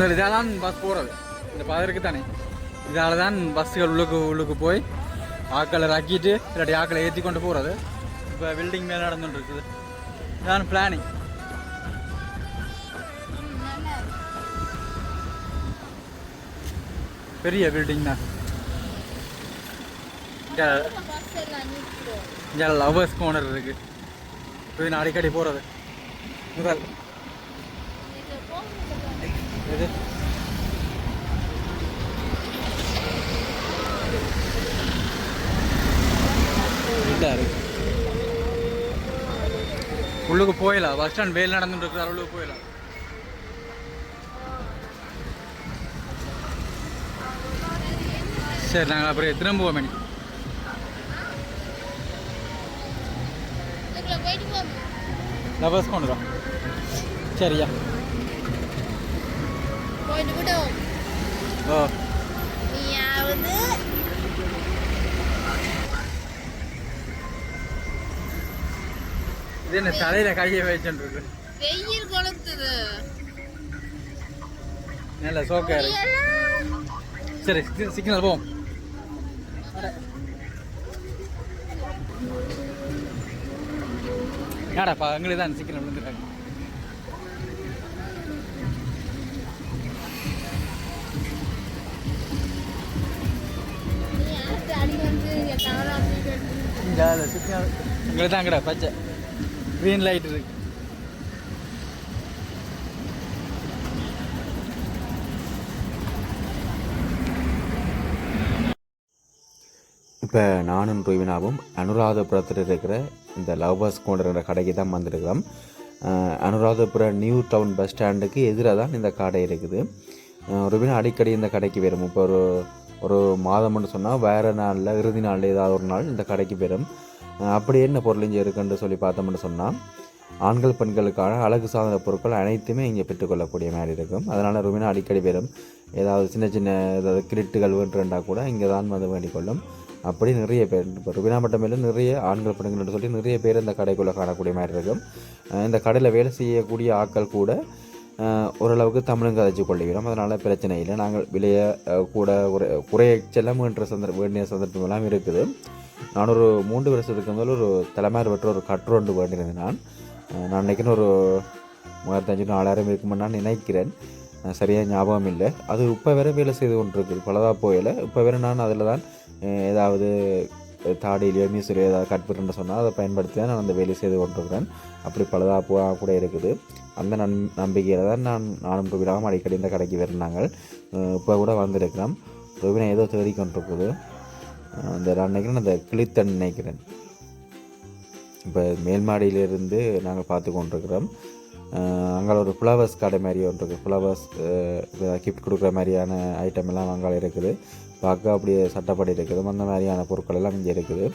Sir இதால தான் bus போகிறது இந்த பாதை தானே? இதால் தான் பஸ்ஸுகள் உள்ளுக்கு உள்ளுக்கு போய் ஆக்களை இறக்கிட்டு இல்லாட்டி ஆக்களை ஏற்றி கொண்டு போகிறது இப்போ பில்டிங் மேலே நடந்துட்டு இருக்குது இதான் பிளானிங் பெரிய பில்டிங் தான். இங்கே இங்கே லவர்ஸ் கோனர் இருக்குது போய் நான் அடிக்கடி போகிறது முதல். இதா. இருக்கு. உள்ளுக்கு போயிடலாம் பஸ் ஸ்டாண்ட் வேல் நடந்துட்டு இருக்கிற உள்ளுக்கு போயிடலாம் சரி நாங்கள் அப்புறம் திரும்புவோம் மணி கொண்டு வரோம் சரியா போயிட்டு விடுவோம் ஓ நீயாவது இது என்ன தலையில் கையை வச்சுட்டு வெயில் கொளுத்துது. நல்ல சோக்கா சரி சிக்னல் போவோம் ஏடாப்பா எங்களுக்கு தான் சிக்னல் விழுந்துட்டாங்க போயிட்டு சுற்றி எங்களுக்கு தான் கடை பச்சை. க்ரீன் லைட் இருக்கு. இப்போ நானும் ருவினாவும் அனுராதபுரத்தில் இருக்கிற இந்த லவ்வர்ஸ் கோண்டர் கடைக்கு தான் வந்திருக்கிறோம். அனுராதபுரம் நியூ டவுன் பஸ் ஸ்டாண்டுக்கு எதிராக தான் இந்த கடை இருக்குது. அஹ் அடிக்கடி இந்த கடைக்கு வரும். இப்போ ஒரு ஒரு மாதம்னு சொன்னால் வேறு நாளில் இறுதி நாளில் ஏதாவது ஒரு நாள் இந்த கடைக்கு பெறும் அப்படி என்ன பொருள் இங்கே இருக்குன்னு சொல்லி பார்த்தோம்னு சொன்னால் ஆண்கள் பெண்களுக்கான அழகு சாதன பொருட்கள் அனைத்துமே இங்கே பெற்றுக்கொள்ளக்கூடிய மாதிரி இருக்கும். அதனால் ருமினா அடிக்கடி பெறும் ஏதாவது சின்ன சின்ன ஏதாவது கிரிட்டுகள் வேண்டுண்டா கூட இங்கே தான் வந்து வேண்டிக்கொள்ளும். அப்படி நிறைய பேர் இப்போ ருபினா மட்டுமில்லை நிறைய ஆண்கள் பெண்கள்னு சொல்லி நிறைய பேர் இந்த கடைக்குள்ளே காணக்கூடிய மாதிரி இருக்கும். இந்த கடையில் வேலை செய்யக்கூடிய ஆட்கள் கூட ஓரளவுக்கு தமிழும் கதைச்சு கொள்ளுகிறோம். அதனால் பிரச்சனை இல்லை. நாங்கள் விலையை கூட குறை குறைய செல்லமுன்ற சந்தர்ப்ப வேண்டிய சந்தர்ப்பம் எல்லாம் இருக்குது. நான் ஒரு மூன்று வருஷத்துக்கு முதல் ஒரு தலைமையார் பெற்ற ஒரு கற்று ஒன்று வேண்டியிருந்தேன் நான். நான் நினைக்கிறேன் ஒரு மூவாயிரத்தஞ்சு நாலாயிரம் இருக்குமென்னு நான் நினைக்கிறேன். சரியாக ஞாபகம் இல்லை. அது இப்போ வேற வேலை செய்து கொண்டிருக்கு. பலதாக போயில இப்போ வேறு நான் அதில் தான் ஏதாவது தாடியிலையோ மீசிலையோ ஏதாவது கட் சொன்னால் அதை பயன்படுத்தி தான் நான் அந்த வேலை செய்து கொண்டிருக்கிறேன். அப்படி பலதாக போக கூட இருக்குது. அந்த நன் நம்பிக்கையில் தான் நான் நானும் விடாமல் அடிக்கடி இந்த கடைக்கு வருந்தாங்க இப்போ கூட வந்திருக்கிறோம். ரூபினா ஏதோ தேடி கொண்டிருக்குது அந்த நான் நினைக்கிறேன் அந்த கிளித்தன் நினைக்கிறேன். இப்போ மேல் மாடியிலிருந்து நாங்கள் பார்த்து கொண்டிருக்கிறோம். அங்கே ஒரு ஃப்ளவர்ஸ் கடை மாதிரி ஒன்று இருக்குது ஃப்ளவர்ஸ் கிஃப்ட் கொடுக்குற மாதிரியான ஐட்டம் எல்லாம் அங்கே இருக்குது. பார்க்க அப்படியே சட்டப்படி இருக்குது. அந்த மாதிரியான பொருட்கள் எல்லாம் இங்கே இருக்குது.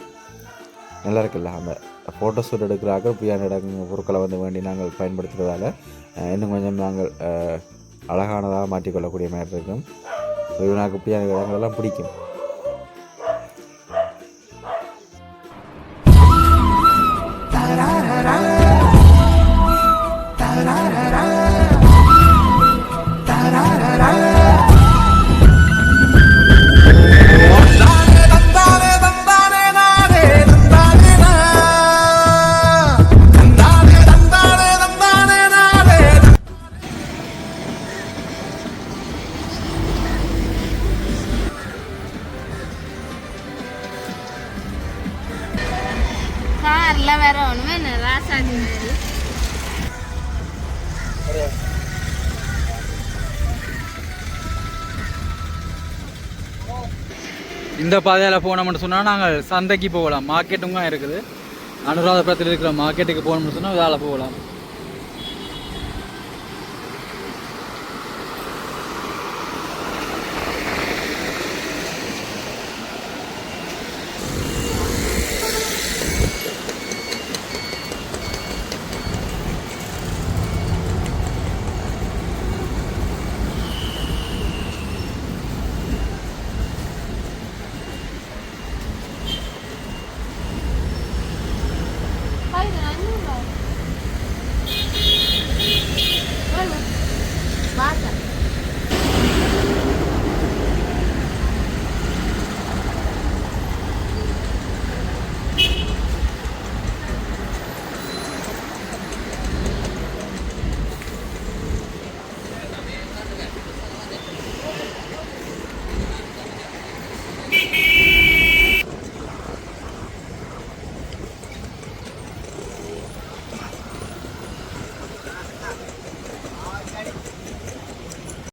நல்லா இருக்குல்ல அந்த ஃபோட்டோ ஷூட் எடுக்கிறாக்க இப்படியான இடம் பொருட்களை வந்து வேண்டி நாங்கள் பயன்படுத்துகிறதால இன்னும் கொஞ்சம் நாங்கள் அழகானதாக மாற்றிக்கொள்ளக்கூடிய மாதிரி இருக்கும். எனக்கு இப்படியான இடங்களெல்லாம் பிடிக்கும். கார்ல வேற ஒண்ணுமே இல்லை ராசாஜி மாதிரி. இந்த பாதையில் போனோம்னு சொன்னால் நாங்கள் சந்தைக்கு போகலாம். மார்க்கெட்டுங்க இருக்குது. அனுராதபுரத்தில் இருக்கிற மார்க்கெட்டுக்கு போகணும்னு சொன்னால் வேலை போகலாம்.